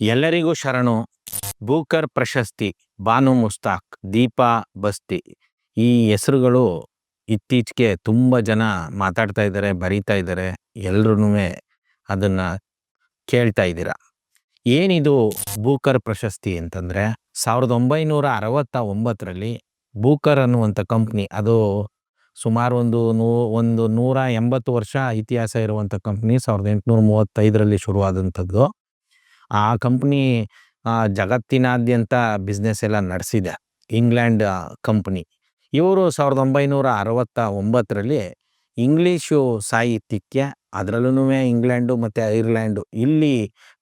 ಎಲ್ಲರಿಗೂ ಶರಣು. ಬೂಕರ್ ಪ್ರಶಸ್ತಿ, ಬಾನು ಮುಸ್ತಾಕ್, ದೀಪಾ ಬಸ್ತಿ. ಈ ಹೆಸರುಗಳು ಇತ್ತೀಚೆಗೆ ತುಂಬ ಜನ ಮಾತಾಡ್ತಾ ಇದ್ದಾರೆ, ಬರೀತಾ ಇದ್ದಾರೆ. ಎಲ್ರೂ ಅದನ್ನು ಕೇಳ್ತಾ ಇದ್ದೀರಾ. ಏನಿದು ಬೂಕರ್ ಪ್ರಶಸ್ತಿ ಅಂತಂದರೆ, ಸಾವಿರದ ಒಂಬೈನೂರ ಅರವತ್ತ ಒಂಬತ್ತರಲ್ಲಿ ಬೂಕರ್ ಅನ್ನುವಂಥ ಕಂಪ್ನಿ, ಅದು ಸುಮಾರು ಒಂದು ನೂ, ಒಂದು ನೂರ ಎಂಬತ್ತು ವರ್ಷ ಇತಿಹಾಸ ಇರುವಂಥ ಕಂಪ್ನಿ, ಸಾವಿರದ ಎಂಟುನೂರ ಮೂವತ್ತೈದರಲ್ಲಿ ಶುರುವಾದಂಥದ್ದು. ಆ ಕಂಪ್ನಿ ಜಗತ್ತಿನಾದ್ಯಂತ ಬಿಸ್ನೆಸ್ ಎಲ್ಲ ನಡೆಸಿದೆ. England company. ಇವರು ಸಾವಿರದ ಒಂಬೈನೂರ ಅರವತ್ತ ಒಂಬತ್ತರಲ್ಲಿ ಇಂಗ್ಲೀಷು ಸಾಹಿತ್ಯಕ್ಕೆ ಅದರಲ್ಲೂ ಇಂಗ್ಲೆಂಡು ಮತ್ತು ಐರ್ಲ್ಯಾಂಡು ಇಲ್ಲಿ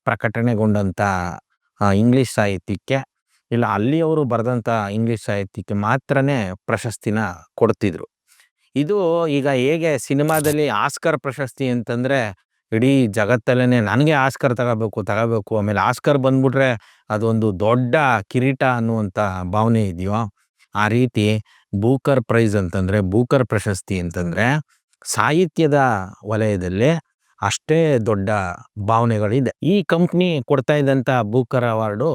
ಪ್ರಕಟಣೆಗೊಂಡಂಥ ಇಂಗ್ಲೀಷ್ ಸಾಹಿತ್ಯಕ್ಕೆ. ಇಲ್ಲ ಅಲ್ಲಿಯವರು ಬರೆದಂಥ ಇಂಗ್ಲೀಷ್ ಸಾಹಿತ್ಯಕ್ಕೆ ಮಾತ್ರನೇ ಪ್ರಶಸ್ತಿನ ಕೊಡ್ತಿದ್ರು. ಇದು ಈಗ ಹೇಗೆ ಸಿನಿಮಾದಲ್ಲಿ ಆಸ್ಕರ್ ಪ್ರಶಸ್ತಿ ಅಂತಂದರೆ ಇಡೀ ಜಗತ್ತಲ್ಲೇ ನನಗೆ ಆಸ್ಕರ್ ತಗೋಬೇಕು ತಗೋಬೇಕು. ಆಮೇಲೆ ಆಸ್ಕರ್ ಬಂದ್ಬಿಟ್ರೆ ಅದೊಂದು ದೊಡ್ಡ ಕಿರೀಟ ಅನ್ನುವಂಥ ಭಾವನೆ ಇದೆಯೋ? ಆ ರೀತಿ ಬೂಕರ್ ಪ್ರೈಸ್ ಅಂತಂದರೆ, ಬೂಕರ್ ಪ್ರಶಸ್ತಿ ಅಂತಂದರೆ ಸಾಹಿತ್ಯದ ವಲಯದಲ್ಲಿ ಅಷ್ಟೇ ದೊಡ್ಡ ಭಾವನೆಗಳಿದೆ. ಈ ಕಂಪ್ನಿ ಕೊಡ್ತಾ ಇದ್ದಂಥ ಬೂಕರ್ ಅವಾರ್ಡು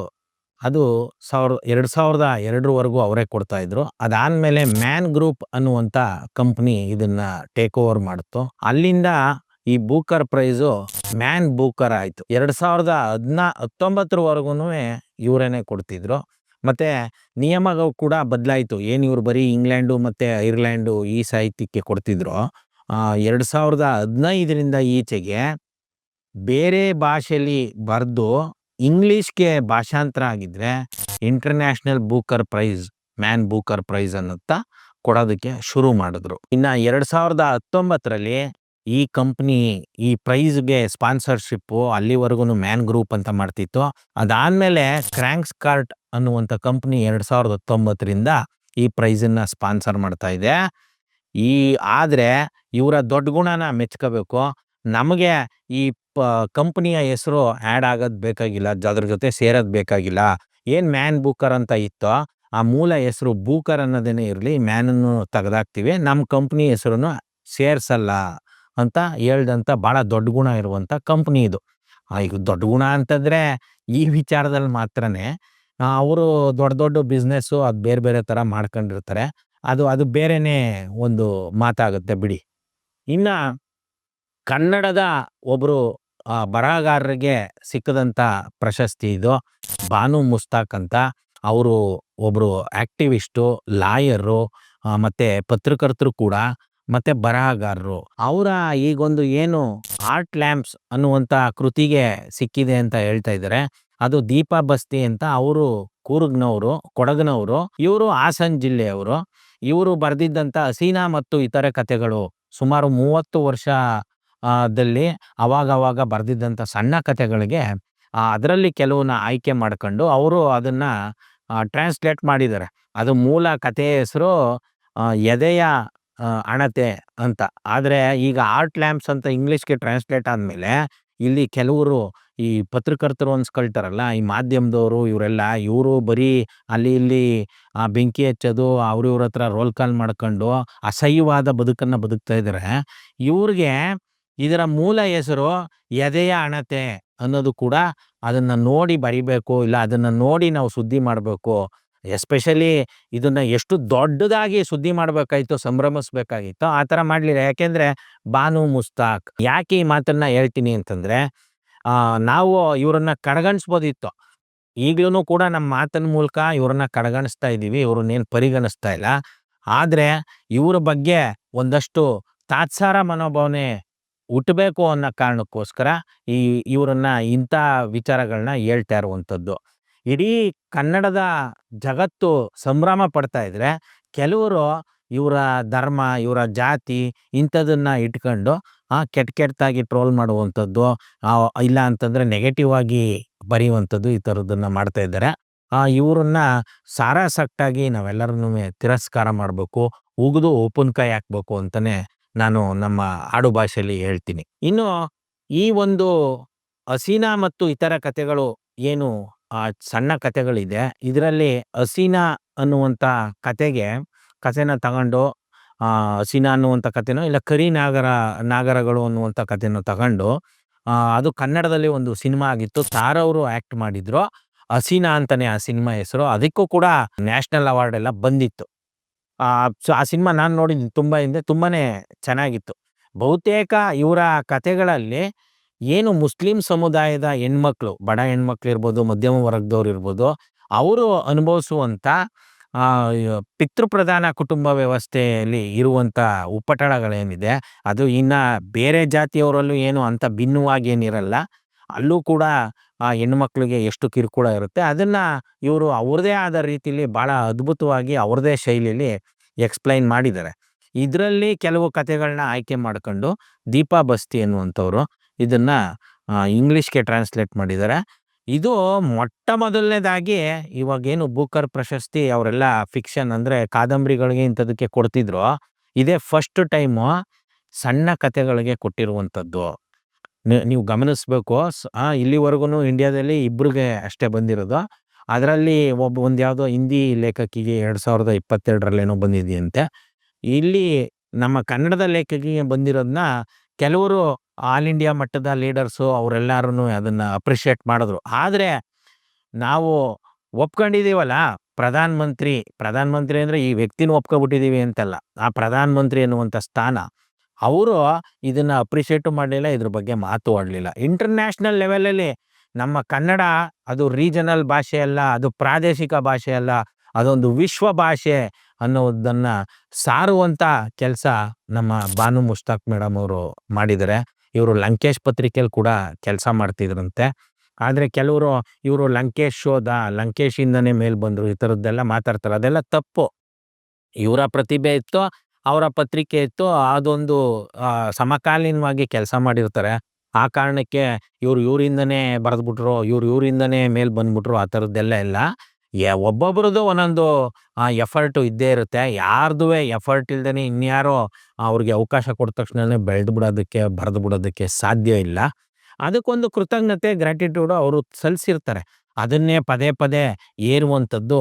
ಅದು ಸಾವಿರ, ಎರಡು ಸಾವಿರದ ಎರಡರವರೆಗೂ ಅವರೇ ಕೊಡ್ತಾ ಇದ್ರು. ಅದಾದಮೇಲೆ ಮ್ಯಾನ್ ಗ್ರೂಪ್ ಅನ್ನುವಂಥ ಕಂಪ್ನಿ ಇದನ್ನ ಟೇಕ್ ಓವರ್ ಮಾಡಿತು. ಅಲ್ಲಿಂದ ಈ ಬೂಕರ್ ಪ್ರೈಸು ಮ್ಯಾನ್ ಬೂಕರ್ ಆಯಿತು. ಎರಡು ಸಾವಿರದ ಹದಿನಾ ಹತ್ತೊಂಬತ್ತರವರೆಗೂ ಇವರೇನೆ ಕೊಡ್ತಿದ್ರು. ಮತ್ತು ನಿಯಮಗಳು ಕೂಡ ಬದಲಾಯಿತು. ಏನು ಇವರು ಬರೀ ಇಂಗ್ಲೆಂಡು ಮತ್ತು ಐರ್ಲ್ಯಾಂಡು ಈ ಸಾಹಿತ್ಯಕ್ಕೆ ಕೊಡ್ತಿದ್ರು. ಎರಡು ಸಾವಿರದ ಹದಿನೈದರಿಂದ ಈಚೆಗೆ ಬೇರೆ ಭಾಷೆಯಲ್ಲಿ ಬರೆದು ಇಂಗ್ಲೀಷ್ಗೆ ಭಾಷಾಂತರ ಆಗಿದ್ದರೆ international Booker prize, man Booker prize ಅನ್ನುತ್ತಾ ಕೊಡೋದಕ್ಕೆ ಶುರು ಮಾಡಿದ್ರು. ಇನ್ನು ಎರಡು ಸಾವಿರದ ಹತ್ತೊಂಬತ್ತರಲ್ಲಿ ಈ ಕಂಪ್ನಿ ಈ ಪ್ರೈಸ್ಗೆ ಸ್ಪಾನ್ಸರ್ಶಿಪ್ಪು ಅಲ್ಲಿವರೆಗೂ ಮ್ಯಾನ್ ಗ್ರೂಪ್ ಅಂತ ಮಾಡ್ತಿತ್ತು. ಅದಾದಮೇಲೆ ಕ್ರ್ಯಾಂಕ್ಸ್ ಕಾರ್ಟ್ ಅನ್ನುವಂಥ ಕಂಪ್ನಿ ಎರಡು ಸಾವಿರದ ಹತ್ತೊಂಬತ್ತರಿಂದ ಈ ಪ್ರೈಸನ್ನು ಸ್ಪಾನ್ಸರ್ ಮಾಡ್ತಾ ಇದೆ. ಈ ಆದರೆ ಇವರ ದೊಡ್ಡ ಗುಣನ ಮೆಚ್ಕೋಬೇಕು. ನಮಗೆ ಈ ಪ ಕಂಪ್ನಿಯ ಹೆಸರು ಆ್ಯಡ್ ಆಗೋದು ಬೇಕಾಗಿಲ್ಲ ಅದ್ರ ಜೊತೆ ಸೇರೋದು ಬೇಕಾಗಿಲ್ಲ. ಏನು ಮ್ಯಾನ್ ಬುಕರ್ ಅಂತ ಇತ್ತೋ ಆ ಮೂಲ ಹೆಸರು ಬೂಕರ್ ಅನ್ನೋದೇನೇ ಇರಲಿ, ಮ್ಯಾನನ್ನು ತೆಗೆದಾಕ್ತೀವಿ. ನಮ್ಮ ಕಂಪ್ನಿ ಹೆಸರನ್ನು ಸೇರ್ಸಲ್ಲ. ಅಂತ ಹೇಳ್ದಂಥ ಭಾಳ ದೊಡ್ಡ ಗುಣ ಇರುವಂಥ ಕಂಪ್ನಿ ಇದು. ಈಗ ದೊಡ್ಡ ಗುಣ ಅಂತಂದರೆ ಈ ವಿಚಾರದಲ್ಲಿ ಮಾತ್ರನೇ ಅವರು ದೊಡ್ಡ ದೊಡ್ಡ ಬಿಸ್ನೆಸ್ಸು ಅದು ಬೇರೆ ಬೇರೆ ಥರ ಮಾಡ್ಕೊಂಡಿರ್ತಾರೆ. ಅದು ಅದು ಬೇರೆಯೇ ಒಂದು ಮಾತಾಗುತ್ತೆ ಬಿಡಿ. ಇನ್ನು ಕನ್ನಡದ ಒಬ್ಬರು ಬರಹಗಾರರಿಗೆ ಸಿಕ್ಕದಂಥ ಪ್ರಶಸ್ತಿ ಇದು. ಬಾನು ಮುಸ್ತಾಕ್ ಅಂತ ಅವರು ಒಬ್ಬರು ಆ್ಯಕ್ಟಿವಿಸ್ಟು ಲಾಯರು ಮತ್ತು ಪತ್ರಕರ್ತರು ಕೂಡ ಮತ್ತು ಬರಹಗಾರರು. ಅವರ ಈಗೊಂದು ಏನು ಆರ್ಟ್ ಲ್ಯಾಂಪ್ಸ್ ಅನ್ನುವಂಥ ಕೃತಿಗೆ ಸಿಕ್ಕಿದೆ ಅಂತ ಹೇಳ್ತಾ ಇದ್ದಾರೆ ಅದು ದೀಪಾ ಬಸ್ತಿ ಅಂತ ಅವರು ಕೂರ್ಗ್ನವರು, ಕೊಡಗನವರು, ಇವರು ಹಾಸನ್ ಜಿಲ್ಲೆಯವರು. ಇವರು ಬರೆದಿದ್ದಂಥ ಹಸೀನಾ ಮತ್ತು ಇತರೆ ಕಥೆಗಳು ಸುಮಾರು ಮೂವತ್ತು ವರ್ಷ ದಲ್ಲಿ ಅವಾಗ ಅವಾಗ ಬರೆದಿದ್ದಂಥ ಸಣ್ಣ ಕಥೆಗಳಿಗೆ ಅದರಲ್ಲಿ ಕೆಲವನ್ನ ಆಯ್ಕೆ ಮಾಡ್ಕೊಂಡು ಅವರು ಅದನ್ನ ಟ್ರಾನ್ಸ್ಲೇಟ್ ಮಾಡಿದ್ದಾರೆ ಅದು ಮೂಲ ಕಥೆಯ ಹೆಸರು ಎದೆಯ ಅಣತೆ ಅಂತ. ಆದರೆ ಈಗ ಆರ್ಟ್ ಲ್ಯಾಂಪ್ಸ್ ಅಂತ ಇಂಗ್ಲೀಷ್ಗೆ ಟ್ರಾನ್ಸ್ಲೇಟ್ ಆದಮೇಲೆ ಇಲ್ಲಿ ಕೆಲವರು ಈ ಪತ್ರಕರ್ತರು ಅನ್ಸ್ಕೊಳ್ತಾರಲ್ಲ, ಈ ಮಾಧ್ಯಮದವರು ಇವರೆಲ್ಲ, ಇವರು ಬರೀ ಅಲ್ಲಿ ಇಲ್ಲಿ, ಆ, ಬೆಂಕಿ ಹಚ್ಚೋದು ಅವ್ರು ಇವ್ರ ಹತ್ರ ರೋಲ್ ಕಾಲ್ ಮಾಡ್ಕೊಂಡು ಅಸಹ್ಯವಾದ ಬದುಕನ್ನು ಬದುಕ್ತಾ ಇದ್ದಾರೆ ಇವ್ರಿಗೆ ಇದರ ಮೂಲ ಹೆಸರು ಎದೆಯ ಅಣತೆ ಅನ್ನೋದು ಕೂಡ ಅದನ್ನು ನೋಡಿ ಬರಿಬೇಕು, ಇಲ್ಲ ಅದನ್ನು ನೋಡಿ ನಾವು ಸುದ್ದಿ ಮಾಡಬೇಕು ಎಸ್ಪೆಷಲಿ ಇದನ್ನ ಎಷ್ಟು ದೊಡ್ಡದಾಗಿ ಸುದ್ದಿ ಮಾಡಬೇಕಾಯ್ತು, ಸಂಭ್ರಮಿಸ್ಬೇಕಾಗಿತ್ತು, ಆ ಥರ ಮಾಡಲಿಲ್ಲ. ಯಾಕೆಂದರೆ ಬಾನು ಮುಸ್ತಾಕ್ ಯಾಕೆ ಈ ಮಾತನ್ನ ಹೇಳ್ತೀನಿ ಅಂತಂದರೆ ನಾವು ಇವರನ್ನ ಕಡೆಗಣಿಸ್ಬೋದಿತ್ತು ಈಗಲೂ ಕೂಡ ನಮ್ಮ ಮಾತಿನ ಮೂಲಕ ಇವ್ರನ್ನ ಕಡೆಗಣಿಸ್ತಾ ಇದ್ದೀವಿ ಇವ್ರನ್ನೇನು ಪರಿಗಣಿಸ್ತಾ ಇಲ್ಲ. ಆದರೆ ಇವರ ಬಗ್ಗೆ ಒಂದಷ್ಟು ತಾತ್ಸಾರ ಮನೋಭಾವನೆ ಹುಟ್ಟಬೇಕು ಅನ್ನೋ ಕಾರಣಕ್ಕೋಸ್ಕರ ಈ, ಇವರನ್ನ ಇಂಥ ವಿಚಾರಗಳನ್ನ ಹೇಳ್ತಾ ಇರುವಂಥದ್ದು. ಇಡೀ ಕನ್ನಡದ ಜಗತ್ತು ಸಂಭ್ರಮ ಪಡ್ತಾ ಇದ್ರೆ, ಕೆಲವರು ಇವರ ಧರ್ಮ, ಇವರ ಜಾತಿ ಇಂಥದನ್ನ ಇಟ್ಕೊಂಡು, ಆ ಕೆಟ್ಟ ಕೆಟ್ಟದಾಗಿ ಟ್ರೋಲ್ ಮಾಡುವಂಥದ್ದು ಇಲ್ಲ ಅಂತಂದರೆ ನೆಗೆಟಿವ್ ಆಗಿ ಬರೆಯುವಂಥದ್ದು ಈ ಥರದನ್ನ ಮಾಡ್ತಾ ಇದ್ದಾರೆ. ಇವರನ್ನ ಸಾರಾಸಕ್ಟಾಗಿ ನಾವೆಲ್ಲರೂ ತಿರಸ್ಕಾರ ಮಾಡಬೇಕು, ಉಗಿದು ಕೈ ಹಾಕ್ಬೇಕು ಅಂತಲೇ ನಾನು ನಮ್ಮ ಆಡು ಭಾಷೆಯಲ್ಲಿ ಹೇಳ್ತೀನಿ. ಇನ್ನು ಈ ಒಂದು ಹಸೀನಾ ಮತ್ತು ಇತರ ಕಥೆಗಳು ಏನು ಆ ಸಣ್ಣ ಕಥೆಗಳಿದೆ. ಇದರಲ್ಲಿ ಹಸೀನಾ ಅನ್ನುವಂಥ ಕಥೆಗೆ ಕಥೆನ ತಗೊಂಡು ಹಸೀನಾ ಅನ್ನುವಂಥ ಕಥೆನೋ ಇಲ್ಲ ಕರಿ ನಾಗರ ನಾಗರಗಳು ಅನ್ನುವಂಥ ಕಥೆನೋ ತಗೊಂಡು ಆ, ಅದು ಕನ್ನಡದಲ್ಲಿ ಒಂದು ಸಿನಿಮಾ ಆಗಿತ್ತು. ತಾರವರು ಆಕ್ಟ್ ಮಾಡಿದ್ರು. ಹಸೀನಾ ಅಂತಲೇ ಆ ಸಿನಿಮಾ ಹೆಸರು. ಅದಕ್ಕೂ ಕೂಡ ನ್ಯಾಷನಲ್ ಅವಾರ್ಡ್ ಎಲ್ಲ ಬಂದಿತ್ತು. ಆ ಸೊ ಆ ಸಿನಿಮಾ ನಾನು ನೋಡಿದ್ದೀನಿ. ತುಂಬಾ ಹಿಂದೆ. ತುಂಬಾನೇ ಚೆನ್ನಾಗಿತ್ತು. ಬಹುತೇಕ ಇವರ ಕಥೆಗಳಲ್ಲಿ ಏನು ಮುಸ್ಲಿಂ ಸಮುದಾಯದ ಹೆಣ್ಮಕ್ಳು, ಬಡ ಹೆಣ್ಮಕ್ಳು ಇರ್ಬೋದು, ಮಧ್ಯಮ ವರ್ಗದವ್ರು ಇರ್ಬೋದು, ಅವರು ಯ- ಪಿತೃಪ್ರಧಾನ ಕುಟುಂಬ ವ್ಯವಸ್ಥೆಯಲ್ಲಿ ಇರುವಂತ ಉಪಟಳಗಳೇನಿದೆ, ಅದು ಇನ್ನ ಬೇರೆ ಜಾತಿಯವರಲ್ಲೂ ಏನು ಅಂತ ಭಿನ್ನವಾಗಿ ಏನಿರಲ್ಲ, ಅಲ್ಲೂ ಕೂಡ, ಆ, ಹೆಣ್ಮಕ್ಳಿಗೆ ಎಷ್ಟು ಕಿರುಕುಳ ಇರುತ್ತೆ, ಅದನ್ನ ಇವರು ಅವ್ರದ್ದೇ ಆದ ರೀತಿಲಿ ಬಹಳ ಅದ್ಭುತವಾಗಿ ಅವ್ರದ್ದೇ ಶೈಲಿಯಲ್ಲಿ ಎಕ್ಸ್ಪ್ಲೈನ್ ಮಾಡಿದ್ದಾರೆ. ಇದರಲ್ಲಿ ಕೆಲವು ಕಥೆಗಳನ್ನ ಆಯ್ಕೆ ಮಾಡ್ಕೊಂಡು, ದೀಪಾ ಬಸ್ತಿ ಅನ್ನುವಂಥವ್ರು ಇದನ್ನ ಇಂಗ್ಲೀಷ್ಗೆ ಟ್ರಾನ್ಸ್ಲೇಟ್ ಮಾಡಿದ್ದಾರೆ ಇದು ಮೊಟ್ಟ ಮೊದಲನೇದಾಗಿ ಇವಾಗೇನು ಬೂಕರ್ ಪ್ರಶಸ್ತಿ ಅವರೆಲ್ಲ ಫಿಕ್ಷನ್ ಅಂದ್ರೆ ಕಾದಂಬರಿಗಳಿಗೆ ಇಂಥದಕ್ಕೆ ಕೊಡ್ತಿದ್ರು. ಇದೇ ಫಸ್ಟ್ ಟೈಮು ಸಣ್ಣ ಕಥೆಗಳಿಗೆ ಕೊಟ್ಟಿರುವಂಥದ್ದು. ನೀವು ಗಮನಿಸ್ಬೇಕು. ಇಲ್ಲಿವರೆಗೂ ಇಂಡಿಯಾದಲ್ಲಿ ಇಬ್ರಿಗೆ ಅಷ್ಟೇ ಬಂದಿರೋದು. ಅದರಲ್ಲಿ ಒಬ್ಬ ಒಂದು ಯಾವುದೋ ಹಿಂದಿ ಲೇಖಕಿಗೆ ಎರಡು ಸಾವಿರದ ಇಪ್ಪತ್ತೆರಡರಲ್ಲೇನೋ ಬಂದಿದೆಯಂತೆ. ಇಲ್ಲಿ ನಮ್ಮ ಕನ್ನಡದ ಲೇಖಕಿಗೆ ಬಂದಿರೋದನ್ನ ಕೆಲವರು ಆಲ್ ಇಂಡಿಯಾ ಮಟ್ಟದ ಲೀಡರ್ಸು ಅವರೆಲ್ಲರೂ ಅದನ್ನು ಅಪ್ರಿಷಿಯೇಟ್ ಮಾಡಿದ್ರು. ಆದರೆ ನಾವು ಒಪ್ಕೊಂಡಿದ್ದೀವಲ್ಲ ಪ್ರಧಾನ ಮಂತ್ರಿ ಪ್ರಧಾನ ಮಂತ್ರಿ ಅಂದರೆ ಈ ವ್ಯಕ್ತಿನ ಒಪ್ಕೊಬಿಟ್ಟಿದ್ದೀವಿ ಅಂತಲ್ಲ, ಆ ಪ್ರಧಾನ ಮಂತ್ರಿ ಅನ್ನುವಂಥ ಸ್ಥಾನ, ಅವರು ಇದನ್ನು ಅಪ್ರಿಷಿಯೇಟು ಮಾಡಲಿಲ್ಲ, ಇದ್ರ ಬಗ್ಗೆ ಮಾತು ಆಡಲಿಲ್ಲ. ಇಂಟರ್ನ್ಯಾಷನಲ್ ಲೆವೆಲಲ್ಲಿ ನಮ್ಮ ಕನ್ನಡ ಅದು ರೀಜನಲ್ ಭಾಷೆ ಅಲ್ಲ, ಅದು ಪ್ರಾದೇಶಿಕ ಭಾಷೆ ಅಲ್ಲ, ಅದೊಂದು ವಿಶ್ವ ಭಾಷೆ ಅನ್ನೋದನ್ನು ಸಾರುವಂಥ ಕೆಲಸ ನಮ್ಮ ಬಾನು ಮುಷ್ತಾಕ್ ಮೇಡಮ್ ಅವರು ಮಾಡಿದ್ದಾರೆ. ಇವರು ಲಂಕೇಶ್ ಪತ್ರಿಕೆಯಲ್ಲಿ ಕೂಡ ಕೆಲಸ ಮಾಡ್ತಿದ್ರಂತೆ. ಆದರೆ ಕೆಲವರು ಇವರು ಲಂಕೇಶ್ ಶೋಧ ಲಂಕೇಶ್ ಇಂದನೇ ಬಂದರು, ಈ ಥರದ್ದೆಲ್ಲ ಮಾತಾಡ್ತಾರೆ. ಅದೆಲ್ಲ ತಪ್ಪು. ಇವರ ಪ್ರತಿಭೆ ಇತ್ತು, ಅವರ ಪತ್ರಿಕೆ ಇತ್ತು, ಅದೊಂದು ಸಮಕಾಲೀನವಾಗಿ ಕೆಲಸ ಮಾಡಿರ್ತಾರೆ. ಆ ಕಾರಣಕ್ಕೆ ಇವ್ರು ಇವರಿಂದನೇ ಬರೆದ್ಬಿಟ್ರು, ಇವ್ರು ಇವರಿಂದನೇ ಮೇಲೆ ಬಂದ್ಬಿಟ್ರು, ಆ ಥರದ್ದೆಲ್ಲ ಇಲ್ಲ. ಯ- ಒಬ್ಬೊಬ್ರದ್ದು ಒಂದೊಂದು ಎಫರ್ಟು ಇದ್ದೇ ಇರುತ್ತೆ. ಯಾರ್ದು ಎಫರ್ಟ್ ಇಲ್ದೇ ಇನ್ಯಾರೋ ಅವ್ರಿಗೆ ಅವಕಾಶ ಕೊಟ್ಟ ತಕ್ಷಣನೇ ಬೆಳೆದು ಬಿಡೋದಕ್ಕೆ, ಬರೆದು ಬಿಡೋದಕ್ಕೆ ಸಾಧ್ಯ ಇಲ್ಲ. ಅದಕ್ಕೊಂದು ಕೃತಜ್ಞತೆ, ಗ್ರಾಟಿಟ್ಯೂಡ್ ಅವರು ಸಲ್ಲಿಸಿರ್ತಾರೆ. ಅದನ್ನೇ ಪದೇ ಪದೇ ಏರುವಂಥದ್ದು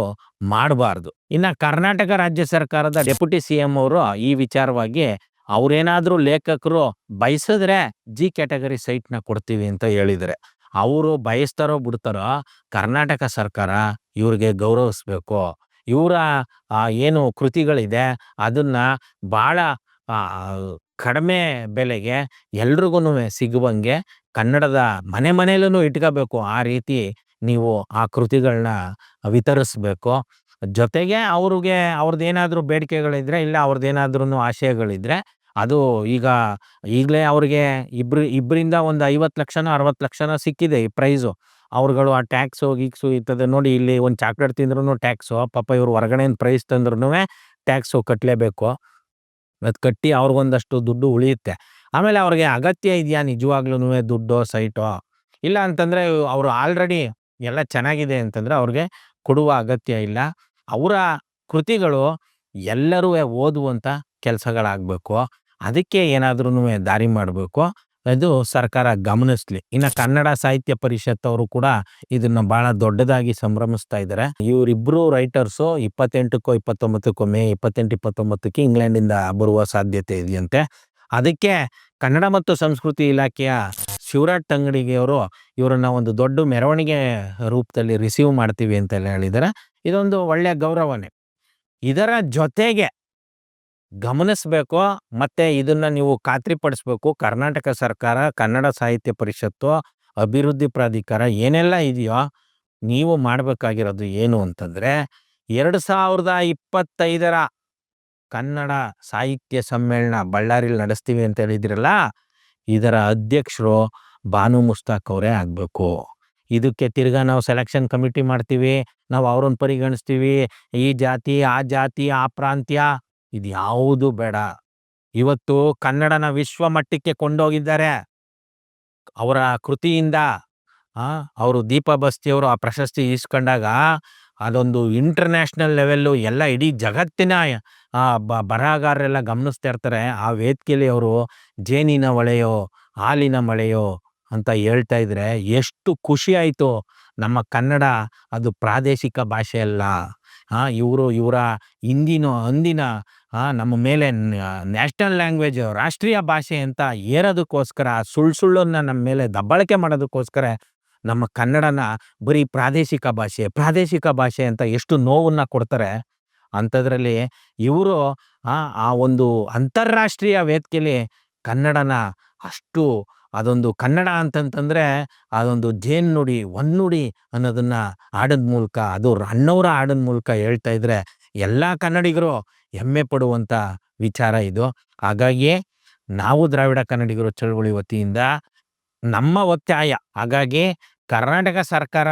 ಮಾಡಬಾರ್ದು. ಇನ್ನು ಕರ್ನಾಟಕ ರಾಜ್ಯ ಸರ್ಕಾರದ ಡೆಪ್ಯೂಟಿ ಸಿ ಎಂ ಅವರು ಈ ವಿಚಾರವಾಗಿ ಅವರೇನಾದರೂ ಲೇಖಕರು ಬಯಸಿದ್ರೆ ಜಿ ಕ್ಯಾಟಗರಿ ಸೈಟ್ನ ಕೊಡ್ತೀವಿ ಅಂತ ಹೇಳಿದರೆ ಅವರು ಬಯಸ್ತಾರೋ ಬಿಡ್ತಾರೋ ಕರ್ನಾಟಕ ಸರ್ಕಾರ ಇವ್ರಿಗೆ ಗೌರವಿಸ್ಬೇಕು. ಇವರ ಏನು ಕೃತಿಗಳಿದೆ, ಅದನ್ನು ಭಾಳ ಕಡಿಮೆ ಬೆಲೆಗೆ ಎಲ್ರಿಗೂ ಸಿಗುವಂಗೆ ಕನ್ನಡದ ಮನೆ ಮನೆಯಲ್ಲೂ ಇಟ್ಕೋಬೇಕು. ಆ ರೀತಿ ನೀವು ಆ ಕೃತಿಗಳನ್ನ ವಿತರಿಸ್ಬೇಕು. ಜೊತೆಗೆ ಅವ್ರಿಗೆ ಏನಾದರೂ ಬೇಡಿಕೆಗಳಿದ್ರೆ ಇಲ್ಲ ಅವ್ರದ್ದೇನಾದ್ರೂ ಆಶಯಗಳಿದ್ರೆ ಅದು ಈಗ ಈಗಲೇ ಅವ್ರಿಗೆ ಇಬ್ರು ಇಬ್ಬರಿಂದ ಒಂದು ಐವತ್ತು ಲಕ್ಷನೋ ಅರವತ್ತು ಲಕ್ಷನೋ ಸಿಕ್ಕಿದೆ ಈ ಪ್ರೈಸು. ಅವ್ರುಗಳು ಆ ಟ್ಯಾಕ್ಸು ಗೀಕ್ಸು ಇರ್ತದೆ. ನೋಡಿ ಇಲ್ಲಿ ಒಂದು ಚಾಕ್ಲೇಟ್ ತಿಂದ್ರೂ ಟ್ಯಾಕ್ಸು ಪಾಪ ಇವ್ರು ಹೊರಗಡೆ ಪ್ರೈಸ್ ತಂದ್ರೂ ಟ್ಯಾಕ್ಸು ಕಟ್ಟಲೇಬೇಕು ಅದು ಕಟ್ಟಿ ಅವ್ರಿಗೊಂದಷ್ಟು ದುಡ್ಡು ಉಳಿಯುತ್ತೆ. ಆಮೇಲೆ ಅವ್ರಿಗೆ ಅಗತ್ಯ ಇದೆಯಾ ನಿಜವಾಗ್ಲೂ ದುಡ್ಡೋ, ಸೈಟೋ? ಇಲ್ಲ ಅಂತಂದ್ರೆ ಅವರು ಆಲ್ರೆಡಿ ಎಲ್ಲ ಚೆನ್ನಾಗಿದೆ ಅಂತಂದ್ರೆ ಅವ್ರಿಗೆ ಕೊಡುವ ಅಗತ್ಯ ಇಲ್ಲ. ಅವರ ಕೃತಿಗಳು ಎಲ್ಲರೂ ಓದುವಂಥ ಕೆಲಸಗಳಾಗಬೇಕು. ಅದಕ್ಕೆ ಏನಾದ್ರೂ ದಾರಿ ಮಾಡಬೇಕು. ಅದು ಸರ್ಕಾರ ಗಮನಿಸ್ಲಿ. ಇನ್ನು ಕನ್ನಡ ಸಾಹಿತ್ಯ ಪರಿಷತ್ ಅವರು ಕೂಡ ಇದನ್ನ ಬಹಳ ದೊಡ್ಡದಾಗಿ ಸಂಭ್ರಮಿಸ್ತಾ ಇದ್ದಾರೆ ಇವರಿಬ್ರು ರೈಟರ್ಸು ಇಪ್ಪತ್ತೆಂಟಕ್ಕೋ ಇಪ್ಪತ್ತೊಂಬತ್ತಕ್ಕೋ ಮೇ ಇಪ್ಪತ್ತೆಂಟು ಇಪ್ಪತ್ತೊಂಬತ್ತಕ್ಕೆ ಇಂಗ್ಲೆಂಡಿಂದ ಬರುವ ಸಾಧ್ಯತೆ ಇದೆಯಂತೆ. ಅದಕ್ಕೆ ಕನ್ನಡ ಮತ್ತು ಸಂಸ್ಕೃತಿ ಇಲಾಖೆಯ ಶಿವರಾಜ್ ತಂಗಡಿಗೆಯವರು ಇವರನ್ನ ಒಂದು ದೊಡ್ಡ ಮೆರವಣಿಗೆ ರೂಪದಲ್ಲಿ ರಿಸೀವ್ ಮಾಡ್ತೀವಿ ಅಂತೆಲ್ಲ ಹೇಳಿದ್ದಾರೆ ಇದೊಂದು ಒಳ್ಳೆಯ ಗೌರವನೇ. ಇದರ ಜೊತೆಗೆ ಗಮನಿಸ್ಬೇಕು, ಮತ್ತೆ ಇದನ್ನ ನೀವು ಖಾತ್ರಿಪಡಿಸ್ಬೇಕು. ಕರ್ನಾಟಕ ಸರ್ಕಾರ, ಕನ್ನಡ ಸಾಹಿತ್ಯ ಪರಿಷತ್ತು, ಅಭಿವೃದ್ಧಿ ಪ್ರಾಧಿಕಾರ ಏನೆಲ್ಲ ಇದೆಯೋ ನೀವು ಮಾಡಬೇಕಾಗಿರೋದು ಏನು ಅಂತಂದ್ರೆ, ಎರಡು ಸಾವಿರದ ಇಪ್ಪತ್ತೈದರ ಕನ್ನಡ ಸಾಹಿತ್ಯ ಸಮ್ಮೇಳನ ಬಳ್ಳಾರಿಲಿ ನಡೆಸ್ತೀವಿ ಅಂತ ಹೇಳಿದಿರಲ್ಲ, ಇದರ ಅಧ್ಯಕ್ಷರು ಬಾನು ಮುಸ್ತಾಕ್ ಅವರೇ ಆಗಬೇಕು. ಇದಕ್ಕೆ ತಿರ್ಗಾ ನಾವು ಸೆಲೆಕ್ಷನ್ ಕಮಿಟಿ ಮಾಡ್ತೀವಿ, ನಾವು ಅವ್ರನ್ನ ಪರಿಗಣಿಸ್ತೀವಿ, ಈ ಜಾತಿ, ಆ ಜಾತಿ, ಆ ಪ್ರಾಂತ್ಯ ಇದು ಯಾವುದು ಬೇಡ. ಇವತ್ತು ಕನ್ನಡನ ವಿಶ್ವ ಮಟ್ಟಕ್ಕೆ ಕೊಂಡೋಗಿದ್ದಾರೆ. ಅವರ ಕೃತಿಯಿಂದ ಅವರು ದೀಪಾ ಬಸ್ತಿಯವರು ಆ ಪ್ರಶಸ್ತಿ ಈಸ್ಕೊಂಡಾಗ ಅದೊಂದು ಇಂಟರ್ನ್ಯಾಷನಲ್ ಲೆವೆಲ್ಲು ಎಲ್ಲ ಇಡೀ ಜಗತ್ತಿನ ಬ- ಬರಹಗಾರರೆಲ್ಲ ಗಮನಿಸ್ತಾ ಇರ್ತಾರೆ. ಆ ವೇದಿಕೆಯಲ್ಲಿ ಅವರು ಜೇನಿನ ಹೊಳೆಯೋ ಹಾಲಿನ ಮಳೆಯೋ ಅಂತ ಹೇಳ್ತಾ ಇದ್ರೆ ಎಷ್ಟು ಖುಷಿ ಆಯಿತು. ನಮ್ಮ ಕನ್ನಡ ಅದು ಪ್ರಾದೇಶಿಕ ಭಾಷೆ ಅಲ್ಲ. ಇವರು ಇವರ ಹಿಂದಿನ, ಅಂದಿನ ಆ, ನಮ್ಮ ಮೇಲೆ ನ್ಯಾಷನಲ್ ಲ್ಯಾಂಗ್ವೇಜ್ ರಾಷ್ಟ್ರೀಯ ಭಾಷೆ ಅಂತ ಏರೋದಕ್ಕೋಸ್ಕರ ಸುಳ್ಳು ಸುಳ್ಳನ್ನ ನಮ್ಮ ಮೇಲೆ ದಬ್ಬಾಳಿಕೆ ಮಾಡೋದಕ್ಕೋಸ್ಕರ ನಮ್ಮ ಕನ್ನಡನ ಬರೀ ಪ್ರಾದೇಶಿಕ ಭಾಷೆ ಪ್ರಾದೇಶಿಕ ಭಾಷೆ ಅಂತ ಎಷ್ಟು ನೋವನ್ನ ಕೊಡ್ತಾರೆ. ಅಂಥದ್ರಲ್ಲಿ ಇವರು ಆ ಒಂದು ಅಂತಾರಾಷ್ಟ್ರೀಯ ವೇದಿಕೆಯಲ್ಲಿ ಕನ್ನಡನ ಅಷ್ಟು ಅದೊಂದು ಕನ್ನಡ ಅಂತಂತಂದರೆ ಅದೊಂದು ಜೇನು ನುಡಿ ಒನ್ನುಡಿ ಅನ್ನೋದನ್ನ ಹಾಡದ ಮೂಲಕ ಅದು ಅಣ್ಣವರ ಹಾಡದ ಮೂಲಕ ಹೇಳ್ತಾ ಇದ್ರೆ ಎಲ್ಲ ಕನ್ನಡಿಗರು ಹೆಮ್ಮೆ ಪಡುವಂಥ ವಿಚಾರ ಇದು. ಹಾಗಾಗಿ ನಾವು ದ್ರಾವಿಡ ಕನ್ನಡಿಗರು ಚಳುವಳಿ ವತಿಯಿಂದ ನಮ್ಮ ಒತ್ತಾಯ ಹಾಗಾಗಿ ಕರ್ನಾಟಕ ಸರ್ಕಾರ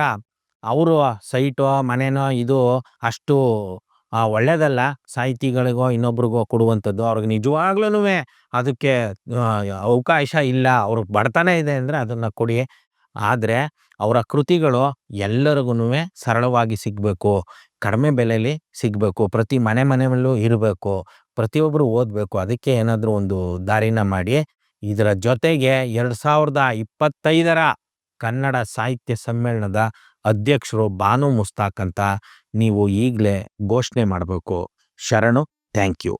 ಅವರು ಸೈಟೋ, ಮನೆನೋ ಇದು ಅಷ್ಟು ಒಳ್ಳೆಯದಲ್ಲ ಸಾಹಿತಿಗಳಿಗೋ, ಇನ್ನೊಬ್ರಿಗೋ ಕೊಡುವಂಥದ್ದು, ಅವ್ರಿಗೆ ನಿಜವಾಗ್ಲೂ ಅದಕ್ಕೆ ಅವಕಾಶ ಇಲ್ಲ ಅವ್ರಿಗೆ ಬಡತನ ಇದೆ ಅಂದರೆ ಅದನ್ನು ಕೊಡಿ. ಆದರೆ ಅವರ ಕೃತಿಗಳು ಎಲ್ಲರಿಗೂ ಸರಳವಾಗಿ ಸಿಗಬೇಕು. ಕಡಿಮೆ ಬೆಲೆಯಲ್ಲಿ ಸಿಗಬೇಕು. ಪ್ರತಿ ಮನೆ ಮನೆಯಲ್ಲೂ ಇರಬೇಕು. ಪ್ರತಿಯೊಬ್ಬರು ಓದಬೇಕು. ಅದಕ್ಕೆ ಏನಾದರೂ ಒಂದು ದಾರಿನ ಮಾಡಿ. ಇದರ ಜೊತೆಗೆ ಎರಡು ಸಾವಿರದ ಇಪ್ಪತ್ತೈದರ ಕನ್ನಡ ಸಾಹಿತ್ಯ ಸಮ್ಮೇಳನದ ಅಧ್ಯಕ್ಷರು ಬಾನು ಮುಸ್ತಾಕ್ ಅಂತ ನೀವು ಈಗಲೇ ಘೋಷಣೆ ಮಾಡಬೇಕು. ಶರಣು, ಥ್ಯಾಂಕ್ ಯು.